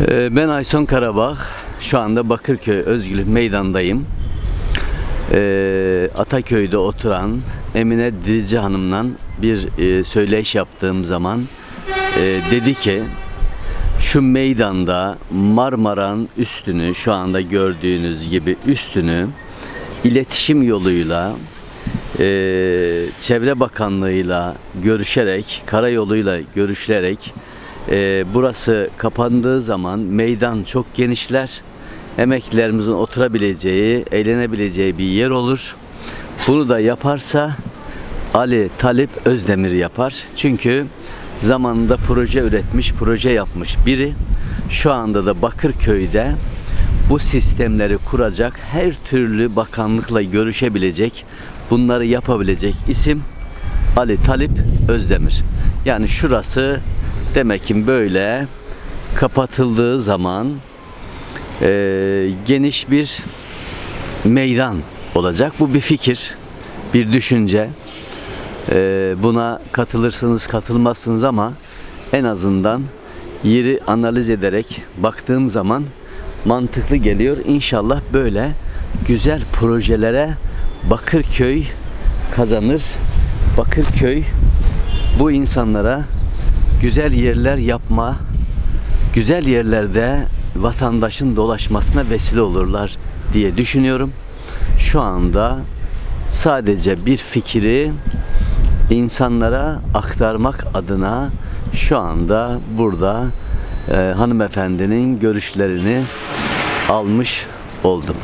Ee, Ben Ayson Karabağ. Şu anda Bakırköy Özgürlük Meydan'dayım. Ee, Ataköy'de oturan Emine Dirici Hanım'la bir e, söyleyiş yaptığım zaman e, dedi ki şu meydanda Marmara'nın üstünü şu anda gördüğünüz gibi üstünü iletişim yoluyla e, Çevre Bakanlığı'yla görüşerek, karayoluyla görüşülerek e, burası kapandığı zaman meydan çok genişler. Emeklilerimizin oturabileceği, eğlenebileceği bir yer olur. Bunu da yaparsa Ali Talip Özdemir yapar. Çünkü zamanında proje üretmiş, proje yapmış biri. Şu anda da Bakırköy'de bu sistemleri kuracak, her türlü bakanlıkla görüşebilecek, bunları yapabilecek isim Ali Talip Özdemir. Yani şurası demek ki böyle kapatıldığı zaman eee, geniş bir meydan olacak. Bu bir fikir, bir düşünce. Eee, buna katılırsınız, katılmazsınız ama en azından yeri analiz ederek baktığım zaman mantıklı geliyor. İnşallah böyle güzel projelere Bakırköy kazanır. Bakırköy bu insanlara güzel yerler yapma, güzel yerlerde vatandaşın dolaşmasına vesile olurlar diye düşünüyorum. Şu anda sadece bir fikri insanlara aktarmak adına şu anda burada e, hanımefendinin görüşlerini almış oldum.